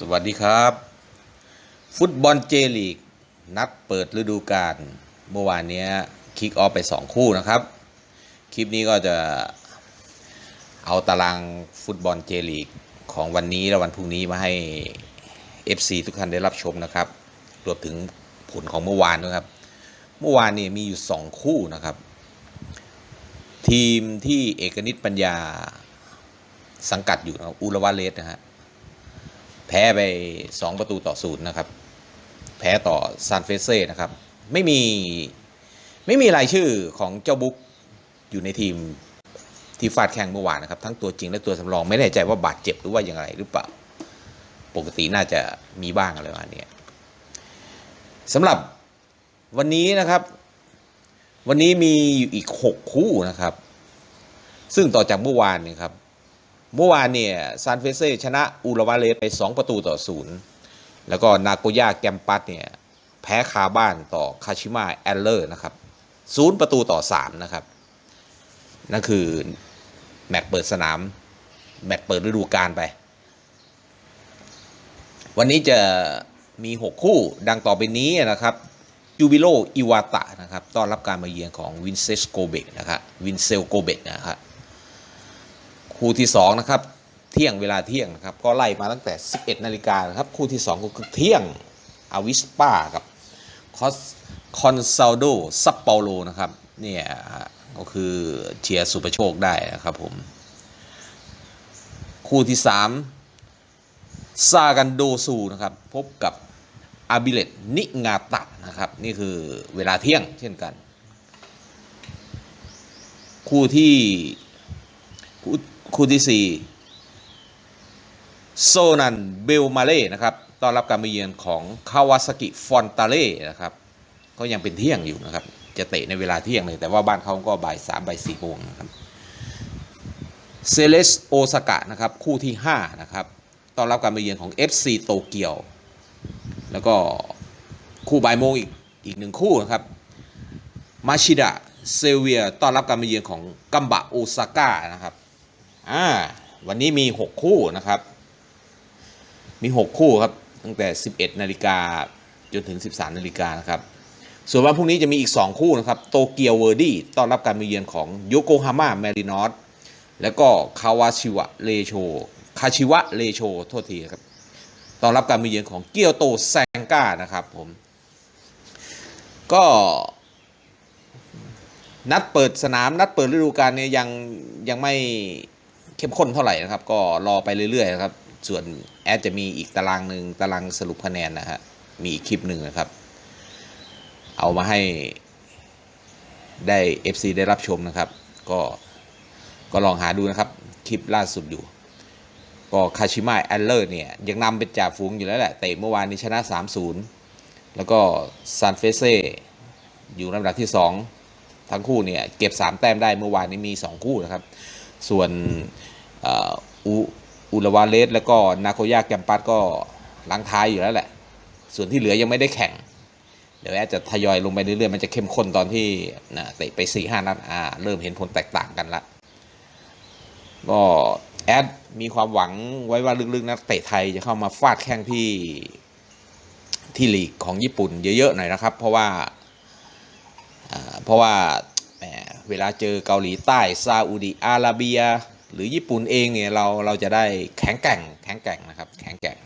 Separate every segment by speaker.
Speaker 1: สวัสดีครับ ฟุตบอลเจลีก นัดเปิดฤดูกาลเมื่อวานนี้คิกออฟไป 2 คู่นะครับ คลิปนี้ก็จะเอาตารางฟุตบอลเจลีก ของวันนี้และวันพรุ่งนี้มาให้ FC ทุกท่านได้รับชมนะครับ รวมถึงผลของเมื่อวานด้วยครับ เมื่อวานนี่มีอยู่ 2 คู่นะครับ ทีมที่เอกนิตปัญญาสังกัดอยู่นะอุรวาเลสนะฮะ แพ้ไป 2 ประตูต่อศูนย์นะครับ แพ้ต่อซานเฟเซ่นะครับ ไม่มี ไม่มีรายชื่อของเจ้าบุ๊กอยู่ในทีมที่ฟาดแข่งเมื่อวานนะครับ ทั้งตัวจริงและตัวสำรองไม่แน่ใจว่าบาดเจ็บหรือว่าอย่างไรหรือเปล่า ปกติน่าจะมีบ้างอะไรประมาณนี้สำหรับวันนี้นะครับ วันนี้มีอยู่อีก 6 คู่นะครับ ซึ่งต่อจากเมื่อวานนี่ครับ เมื่อวานเนี่ยซานเฟเซ่ชนะอูราวาเลสไป 2 ประตูต่อศูนย์แล้วก็นาโกย่าแกมปัสเนี่ยแพ้คาบ้านต่อคาชิมะแอลเลอร์นะครับศูนย์ประตูต่อ 3 นะครับ นั่นคือแมตช์เปิดสนาม แมตช์เปิดฤดูกาลไป วันนี้จะมี 6 คู่ดังต่อไปนี้นะครับจูบิโลอิวาตะนะครับต้อนรับการมาเยือนของวินเซสโกเบกนะครับวินเซลโกเบกนะครับ คู่ที่2นะครับเที่ยงเวลาเที่ยงนะครับก็ไล่มาตั้งแต่ 11 นาฬิกานะครับคู่ที่ 2 ก็คือเที่ยงอาวิสปากับคอสคอนซาโดซัปเปาโลนะครับเนี่ยก็คือเชียร์สุประโชคได้นะครับผมคู่ที่ 3 ซากันโดซูนะครับพบกับอาบิเลตนิงาตะนะครับนี่คือเวลาเที่ยงเช่นกัน คู่ที่ คู่ที่ 4 โซนันเบลมาเล่นะครับต้อนรับการมาเยือนของคาวาซากิฟอนตาเล่นะครับก็ยังเป็นเที่ยงอยู่นะครับ จะเตะในเวลาเที่ยงเลยแต่ว่าบ้านเขาก็บ่ายสามบ่ายสี่โมงนะครับเซเลสโอซากะนะครับคู่ที่ 5 นะครับต้อนรับการมาเยือนของ FC โตเกียว แล้วก็คู่บ่ายโมงอีกอีกหนึ่งคู่นะครับมาชิดะเซเวียต้อนรับการมาเยือนของกัมบะโอซาก้านะครับ อ่า วันนี้มี 6 คู่นะครับ มี 6 คู่ครับ ตั้งแต่ 11 นาฬิกาจนถึง 13 นาฬิกานะครับ ส่วนวันพรุ่งนี้จะมีอีก 2 คู่นะครับ โตเกียวเวอร์ดี้ต้อนรับการมาเยือนของโยโกฮาม่าแมรินอสแล้วก็คาวาชิวะเลโชคาชิวะเลโชโทษทีครับต้อนรับการมาเยือนของเกียวโตแซงก้านะครับผม ก็นัดเปิดสนามนัดเปิดฤดูกาลเนี่ยยังยังไม่ เข้มข้นเท่าไหร่นะครับ ก็รอไปเรื่อยๆนะครับ ส่วนแอดจะมีอีกตารางหนึ่งตารางสรุปคะแนนนะฮะมีอีกคลิปหนึ่งนะครับ เอามาให้ได้ FC ได้รับชมนะครับ ก็ก็ลองหาดูนะครับ คลิปล่าสุดอยู่ ก็คาชิมะแอลเลอร์เนี่ย ยังนำเป็นจ่าฝูงอยู่แล้วแหละ เตะเมื่อวานนี้ชนะ 3-0 แล้วก็ซานเฟเซ่อยู่ลำดับที่ 2 ทั้งคู่เนี่ย เก็บ 3 แต้มได้เมื่อวานนี้มี 2 คู่นะครับ ส่วนอ่ออูอุลวาเลสแล้วก็นาโกย่าแกมปัสก็หลังท้ายอยู่แล้วแหละ ส่วนที่เหลือยังไม่ได้แข่ง เดี๋ยวแอดจะทยอยลงไปเรื่อยๆ มันจะเข้มข้นตอนที่นะเตะไป4ี่ห้านัดอ่าเริ่มเห็นผลแตกต่างกันละก็แอดมีความหวังไว้ว่าลึกๆนักเตะไทยจะเข้ามาฟาดแข้งที่ที่ลีกของญี่ปุ่นเยอะๆหน่อยนะครับ เพราะว่าเพราะว่า เวลาเจอเกาหลีใต้ซาอุดิอาระเบีย หรือญี่ปุ่นเองเนี่ยเราเราจะได้แข็งแกร่งแข็งแกร่งนะครับแข็งแกร่ง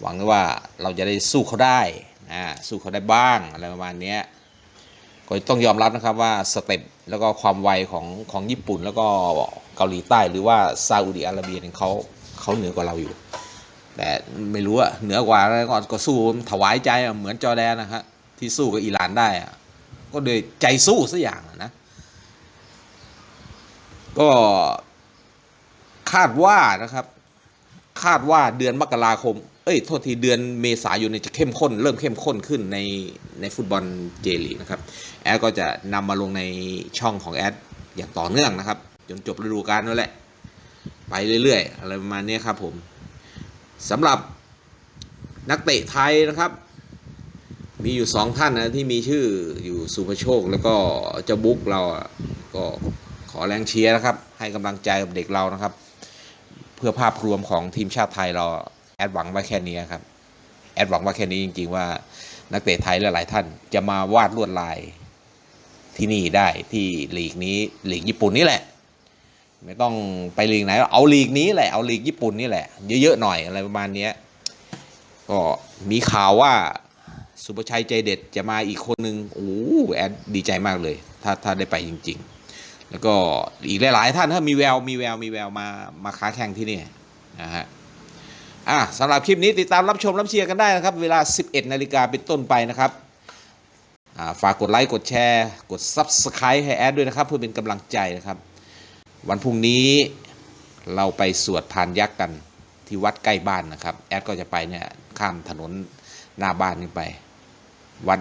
Speaker 1: หวังว่าเราจะได้สู้เขาได้นะสู้เขาได้บ้างอะไรประมาณนี้ก็ต้องยอมรับนะครับว่าสเต็ปแล้วก็ความไวของของญี่ปุ่นแล้วก็เกาหลีใต้หรือว่าซาอุดิอาระเบียเนี่ยเขาเขาเหนือกว่าเราอยู่ แต่ไม่รู้อะเหนือกว่าแล้วก็ก็สู้ถวายใจเหมือนจอแดนนะฮะที่สู้กับอิหร่านได้อะก็โดยใจสู้สักอย่างนะ ก็คาดว่านะครับ คาดว่าเดือนมกราคม เอ้ยโทษทีเดือนเมษายนเนี่ยจะเข้มข้น เริ่มเข้มข้นขึ้นในในฟุตบอลเจลีนะครับ แอดก็จะนำมาลงในช่องของแอดอย่างต่อเนื่องนะครับ จนจบฤดูกาลนั่นแหละ ไปเรื่อยๆ อะไรประมาณนี้ครับผมสำหรับนักเตะไทยนะครับ มีอยู่สองท่านนะที่มีชื่ออยู่สุภโชคแล้วก็เจ้าบุ๊กเราก็ อแรงเชียร์นะครับ ให้กำลังใจกับเด็กเรานะครับ เพื่อภาพรวมของทีมชาติไทยเราแอดหวังไว้แค่นี้ครับ แอดหวังว่าแค่นี้จริง ๆ ว่านักเตะไทยหลายๆท่านจะมาวาดลวดลายที่นี่ได้ที่ลีกนี้ลีกญี่ปุ่นนี่แหละ ไม่ต้องไปลีกไหน เอาลีกนี้แหละเอาลีกญี่ปุ่นนี่แหละ เยอะๆหน่อยอะไรประมาณนี้ก็มีข่าวว่าสุภชัยใจเด็ดจะมาอีกคนนึงโอ้แอดดีใจมากเลย ถ้าถ้าได้ไปจริง ๆ แล้วก็อีกหลาย ๆ ท่านถ้ามีแววมีแววมีแววมามาค้าแข่งที่นี่นะฮะอะสำหรับคลิปนี้ติดตามรับชมรับเชียร์กันได้นะครับ เวลา 11 นาฬิกาเป็นต้นไปนะครับฝากกดไลค์กดแชร์กด Subscribe ให้แอดด้วยนะครับเพื่อเป็นกำลังใจนะครับ วันพรุ่งนี้เราไปสวดพานยักษ์กันที่วัดใกล้บ้านนะครับ แอดก็จะไปเนี่ยข้ามถนนหน้าบ้านนี้ไป วัด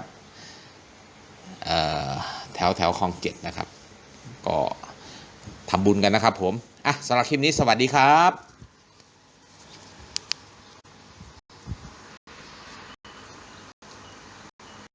Speaker 1: แถวแถวคลองเจ็ดนะครับ ก็ทำบุญกันนะครับผม อะสำหรับคลิปนี้สวัสดีครับ